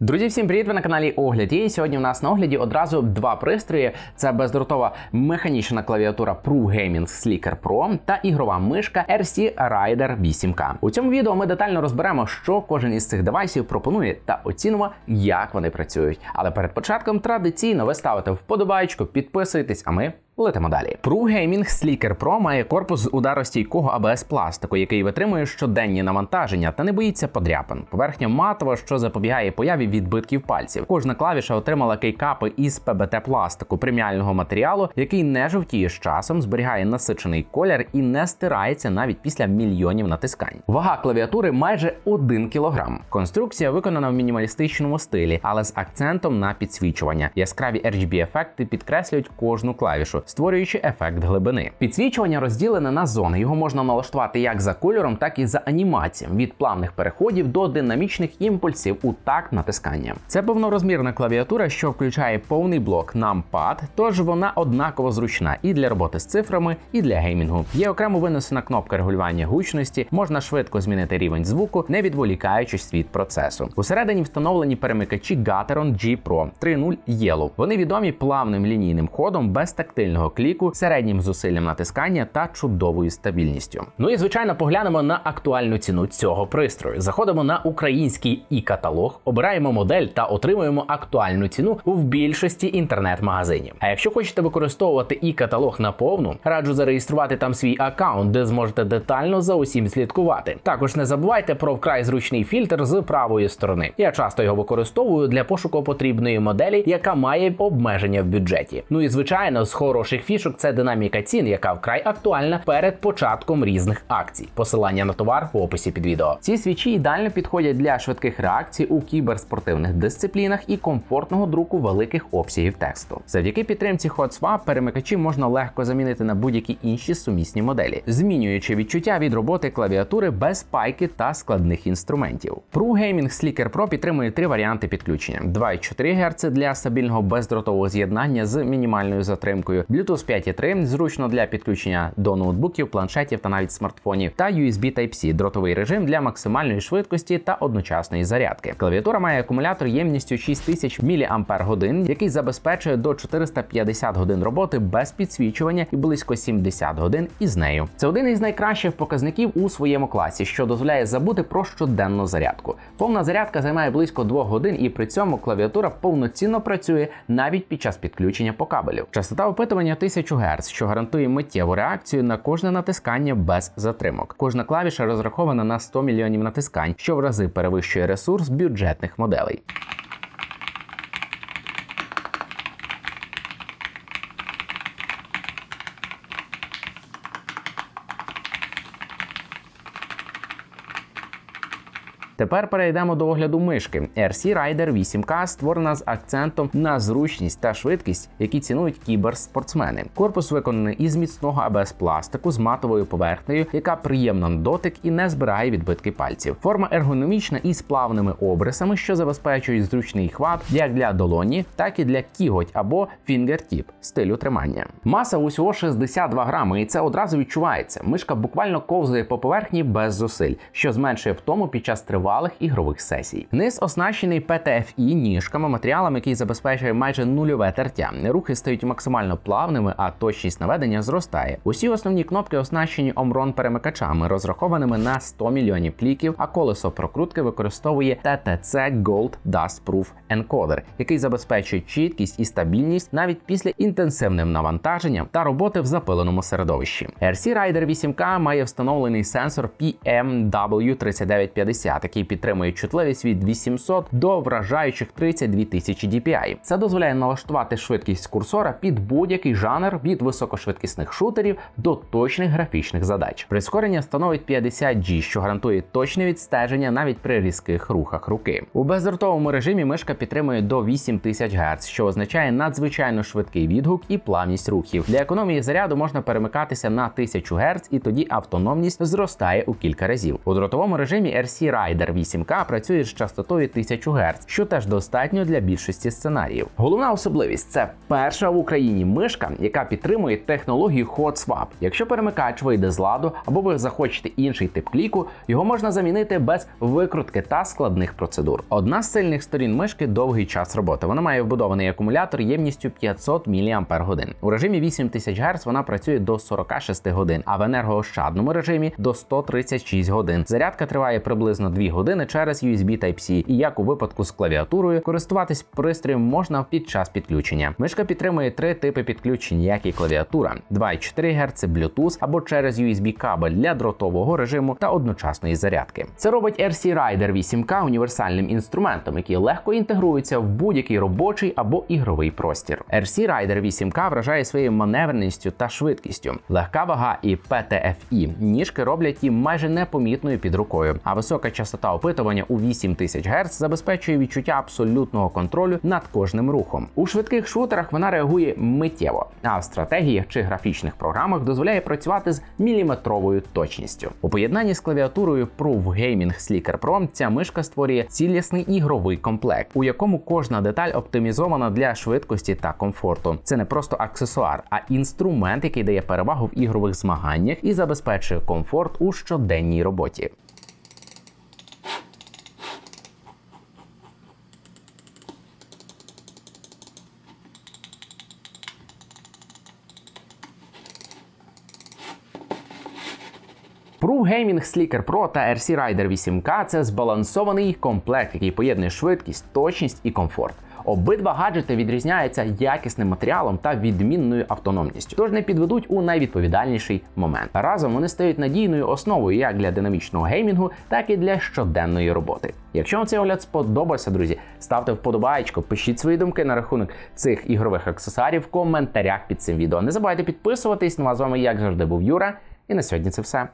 Друзі, всім привіт! Ви на каналі Огляд. І сьогодні у нас на огляді одразу два пристрої: це бездротова механічна клавіатура Pro Gaming Slicker Pro та ігрова мишка RC Rider 8K. У цьому відео ми детально розберемо, що кожен із цих девайсів пропонує, та оцінимо, як вони працюють. Але перед початком традиційно ви ставите вподобайку, підписуєтесь, а ми Летимо далі. Pro Gaming Slicker Pro має корпус ударостійкого АБС пластику, який витримує щоденні навантаження та не боїться подряпин. Поверхня матова, що запобігає появі відбитків пальців. Кожна клавіша отримала кейкапи із ПБТ пластику преміального матеріалу, який не жовтіє з часом, зберігає насичений колір і не стирається навіть після мільйонів натискань. Вага клавіатури майже 1 кг. Конструкція виконана в мінімалістичному стилі, але з акцентом на підсвічування. Яскраві RGB ефекти підкреслюють кожну клавішу створюючи ефект глибини. Підсвічування розділене на зони. Його можна налаштувати як за кольором, так і за анімацією від плавних переходів до динамічних імпульсів у такт натискання. Це повнорозмірна клавіатура, що включає повний блок NumPad, тож вона однаково зручна і для роботи з цифрами, і для геймінгу. Є окремо винесена кнопка регулювання гучності, можна швидко змінити рівень звуку, не відволікаючись від процесу. Усередині встановлені перемикачі Gateron G Pro 3.0 Yellow. Вони відомі плавним лінійним ходом без тактильного сильного кліку, середнім зусиллям натискання та чудовою стабільністю. Ну і звичайно, поглянемо на актуальну ціну цього пристрою. Заходимо на український і каталог, обираємо модель та отримуємо актуальну ціну в більшості інтернет-магазинів. А якщо хочете використовувати і каталог наповну, раджу зареєструвати там свій аккаунт, де зможете детально за усім слідкувати. Також не забувайте про вкрай зручний фільтр з правої сторони. Я часто його використовую для пошуку потрібної моделі, яка має обмеження в бюджеті. Ну і звичайно, з хорошим хороших фішок це динаміка цін, яка вкрай актуальна перед початком різних акцій. Посилання на товар в описі під відео. Ці свічі ідеально підходять для швидких реакцій у кіберспортивних дисциплінах і комфортного друку великих обсягів тексту. Завдяки підтримці HotSwap перемикачі можна легко замінити на будь-які інші сумісні моделі, змінюючи відчуття від роботи клавіатури без пайки та складних інструментів. Pro Gaming Slicker Pro підтримує три варіанти підключення: 2,4 Гц для стабільного бездротового з'єднання з мінімальною затримкою. Bluetooth 5.3 зручно для підключення до ноутбуків, планшетів та навіть смартфонів, та USB Type-C дротовий режим для максимальної швидкості та одночасної зарядки. Клавіатура має акумулятор ємністю 6000 мАч, який забезпечує до 450 годин роботи без підсвічування і близько 70 годин із нею. Це один із найкращих показників у своєму класі, що дозволяє забути про щоденну зарядку. Повна зарядка займає близько 2 годин, і при цьому клавіатура повноцінно працює навіть під час підключення по кабелю. Частота опитування опитування 1000 Гц, що гарантує миттєву реакцію на кожне натискання без затримок. Кожна клавіша розрахована на 100 мільйонів натискань, що в рази перевищує ресурс бюджетних моделей. Тепер перейдемо до огляду мишки. RC Rider 8K створена з акцентом на зручність та швидкість, які цінують кіберспортсмени. Корпус виконаний із міцного абс пластику з матовою поверхнею, яка приємна на дотик і не збирає відбитки пальців. Форма ергономічна із плавними обрисами, що забезпечують зручний хват як для долоні, так і для кіготь або фінгертіп стилю тримання. Маса усього 62 грами, і це одразу відчувається. Мишка буквально ковзає по поверхні без зусиль, що зменшує втому під час тривалих тривалих ігрових сесій. Низ оснащений PTFE ніжками, матеріалом, який забезпечує майже нульове тертя. Рухи стають максимально плавними, а точність наведення зростає. Усі основні кнопки оснащені Omron перемикачами, розрахованими на 100 мільйонів кліків, а колесо прокрутки використовує TTC Gold Dust Proof Encoder, який забезпечує чіткість і стабільність навіть після інтенсивним навантаженням та роботи в запиленому середовищі. RC Rider 8K має встановлений сенсор PMW3950, який підтримує чутливість від 800 до вражаючих 32 тисячі DPI. Це дозволяє налаштувати швидкість курсора під будь-який жанр від високошвидкісних шутерів до точних графічних задач. Прискорення становить 50 G, що гарантує точне відстеження навіть при різких рухах руки. У бездротовому режимі мишка підтримує до 8000 Гц, що означає надзвичайно швидкий відгук і плавність рухів. Для економії заряду можна перемикатися на 1000 Гц, і тоді автономність зростає у кілька разів. У дротовому режимі RC Rider Rider 8K працює з частотою 1000 Гц, що теж достатньо для більшості сценаріїв. Головна особливість це перша в Україні мишка, яка підтримує технологію Hot Swap. Якщо перемикач вийде з ладу або ви захочете інший тип кліку, його можна замінити без викрутки та складних процедур. Одна з сильних сторін мишки довгий час роботи. Вона має вбудований акумулятор ємністю 500 мАч. У режимі 8000 Гц вона працює до 46 годин, а в енергоощадному режимі до 136 годин. Зарядка триває приблизно 2 години через USB Type-C. І як у випадку з клавіатурою, користуватись пристроєм можна під час підключення. Мишка підтримує три типи підключень, як і клавіатура: 2,4 Гц, Bluetooth або через USB кабель для дротового режиму та одночасної зарядки. Це робить RC Rider 8K універсальним інструментом, який легко інтегрується в будь-який робочий або ігровий простір. RC Rider 8K вражає своєю маневреністю та швидкістю. Легка вага і PTFE ніжки роблять її майже непомітною під рукою, а висока частота опитування у 8000 Гц забезпечує відчуття абсолютного контролю над кожним рухом. У швидких шутерах вона реагує миттєво, а в стратегіях чи графічних програмах дозволяє працювати з міліметровою точністю. У поєднанні з клавіатурою Proof Gaming Slicker Pro ця мишка створює цілісний ігровий комплект, у якому кожна деталь оптимізована для швидкості та комфорту. Це не просто аксесуар, а інструмент, який дає перевагу в ігрових змаганнях і забезпечує комфорт у щоденній роботі. Proof Gaming Slicker Pro та RC Rider 8K це збалансований комплект, який поєднує швидкість, точність і комфорт. Обидва гаджети відрізняються якісним матеріалом та відмінною автономністю, тож не підведуть у найвідповідальніший момент. Разом вони стають надійною основою як для динамічного геймінгу, так і для щоденної роботи. Якщо вам цей огляд сподобався, друзі, ставте вподобайку, пишіть свої думки на рахунок цих ігрових аксесуарів в коментарях під цим відео. Не забувайте підписуватись. Ну а з вами, як завжди, був Юра. І на сьогодні це все.